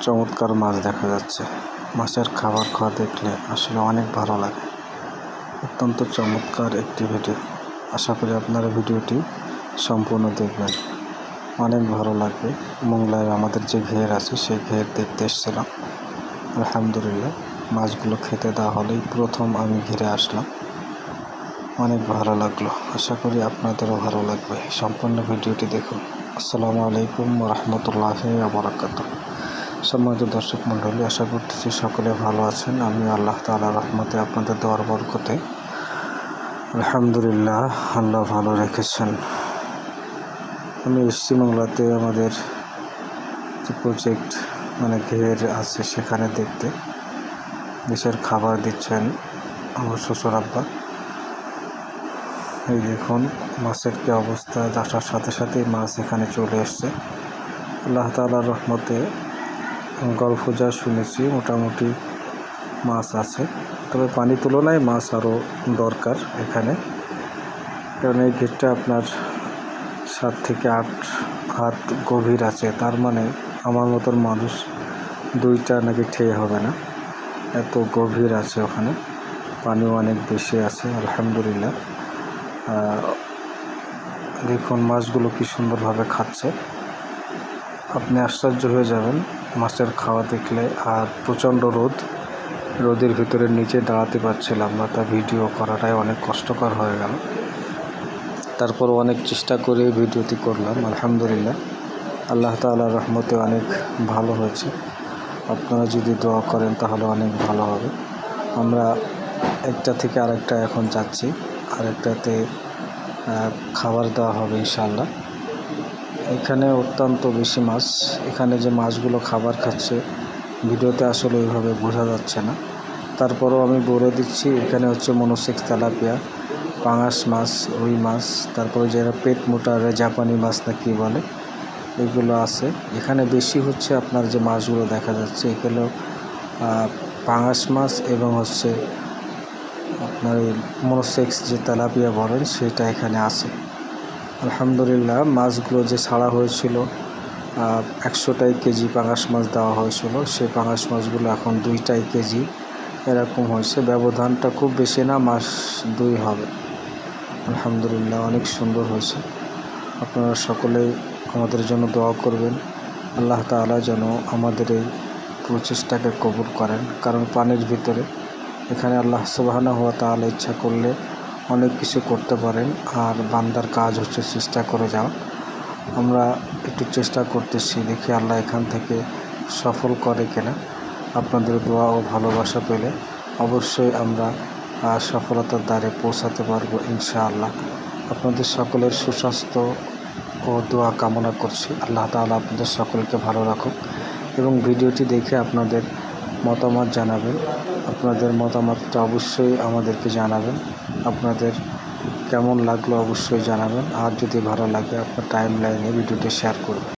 চমৎকার মাছ দেখা যাচ্ছে। মাছের খাবার খাওয়া দেখলে আসলে অনেক ভালো লাগে। অত্যন্ত চমৎকার একটি ভিডিও। আশা করি আপনারা ভিডিওটি সম্পূর্ণ দেখবেন। অনেক ভালো লাগবে। মোংলায় আমাদের যে ঘের আছে, সেই ঘের দেখতে এসেছিলাম। আলহামদুলিল্লাহ, মাছগুলো খেতে দেওয়া হলেই প্রথম আমি ঘিরে আসলাম। অনেক ভালো লাগল। আশা করি আপনাদেরও ভালো লাগবে। সম্পূর্ণ ভিডিওটি দেখুন। আসসালামু আলাইকুম রহমতুল্লাহ আবরাকাত সম্মানিত দর্শক মণ্ডলী, আশা করতেছি সকলে ভালো আছেন। আমি আল্লাহ তালা রহমতে আপনাদের দোয়ার বরকতে। আলহামদুলিল্লাহ, আল্লাহ ভালো রেখেছেন। আমি পশ্চিমবাংলাতে আমাদের যে প্রজেক্ট মানে ঘের আছে সেখানে দেখতে। দেশের খাবার দিচ্ছেন আমার শ্বশুর আব্বা। এই দেখুন, মাছের কি অবস্থা, আসার সাথে সাথে মাছ এখানে চলে এসছে। আল্লাহ তালার রহমতে গল্প যা শুনেছি, মোটামুটি মাছ আছে। তবে পানি তুলনায় মাছ আরও দরকার এখানে। কারণ এই গেটটা আপনার সাত থেকে আট হাত গভীর আছে। তার মানে আমার মতন মানুষ দুইটা নাকি ঠেয়ে হবে না। এত গভীর আছে ওখানে। পানিও অনেক বেশি আছে, আলহামদুলিল্লাহ। দেখুন মাছগুলো কি সুন্দরভাবে খাচ্ছে। আপনি আশ্চর্য হয়ে যাবেন। মাছের খাওয়া দেখলে আর প্রচণ্ড রোদ। রোদের ভিতরে নিচে দাঁড়াতে পারছিলাম না, তা ভিডিও করাটাই অনেক কষ্টকর হয়ে গেল। তারপর অনেক চেষ্টা করে ভিডিওটি করলাম, আলহামদুলিল্লাহ। আল্লাহ তালার রহমতে অনেক ভালো হয়েছে। আপনারা যদি দোয়া করেন তাহলে অনেক ভালো হবে। আমরা একটা থেকে আরেকটা এখন যাচ্ছি। আরেকটাতে খাবার দেওয়া হবে ইনশাল্লাহ এখানে অত্যন্ত বেশি মাছ। এখানে যে মাছগুলো খাবার খাচ্ছে, ভিডিওতে আসলে ওইভাবে বোঝা যাচ্ছে না। তারপরেও আমি বলে দিচ্ছি, এখানে হচ্ছে মনোসেক্স তেলাপিয়া, পাঙাশ মাছ, রুই মাছ, তারপরে যারা পেট মোটা জাপানি মাছ না কী বলে, এগুলো আছে। এখানে বেশি হচ্ছে আপনার যে মাছগুলো দেখা যাচ্ছে এগুলো পাঙাশ মাছ এবং হচ্ছে আপনার মনোসেক্স যে তেলাপিয়া বলেন, সেটা এখানে আছে। আলহামদুলিল্লাহ, মাছগুলো যে ছাড়া হয়েছিল একশোটাই কেজি পাঙাশ মাছ দেওয়া হয়েছিল। সেই পাঙাশ মাছগুলো এখন দুইটাই কেজি এরকম হয়েছে। ব্যবধানটা খুব বেশি না, মাস দুই হবে। আলহামদুলিল্লাহ, অনেক সুন্দর হয়েছে। আপনারা সকলেই আমাদের জন্য দোয়া করবেন। আল্লাহ তালা যেন আমাদের এই প্রচেষ্টাকে কবুল করেন। কারণ পানির ভিতরে এখানে আল্লাহ সুবাহানা হওয়া তাহলে ইচ্ছা করলে অনেক কিছু করতে পারেন, আর বান্দার কাজ হচ্ছে চেষ্টা করে যাওয়া আমরা একটু চেষ্টা করতেছি, দেখি আল্লাহ এখান থেকে সফল করে কিনা। আপনাদের দোয়া ও ভালোবাসা পেলে অবশ্যই আমরা সফলতার দ্বারে পৌঁছাতে পারব ইনশাআল্লাহ। আপনাদের সকলের সুস্বাস্থ্য ও দোয়া কামনা করছি। আল্লাহ তালা আপনাদের সকলকে ভালো রাখুক। এবং ভিডিওটি দেখে আপনাদের মতামত জানাবেন। আপনাদের মতামতটা অবশ্যই আমাদেরকে জানাবেন। আপনাদের কেমন লাগল অবশ্যই জানাবেন। আর যদি ভালো লাগে আপনার টাইম লাইনে ভিডিওটি শেয়ার করবেন।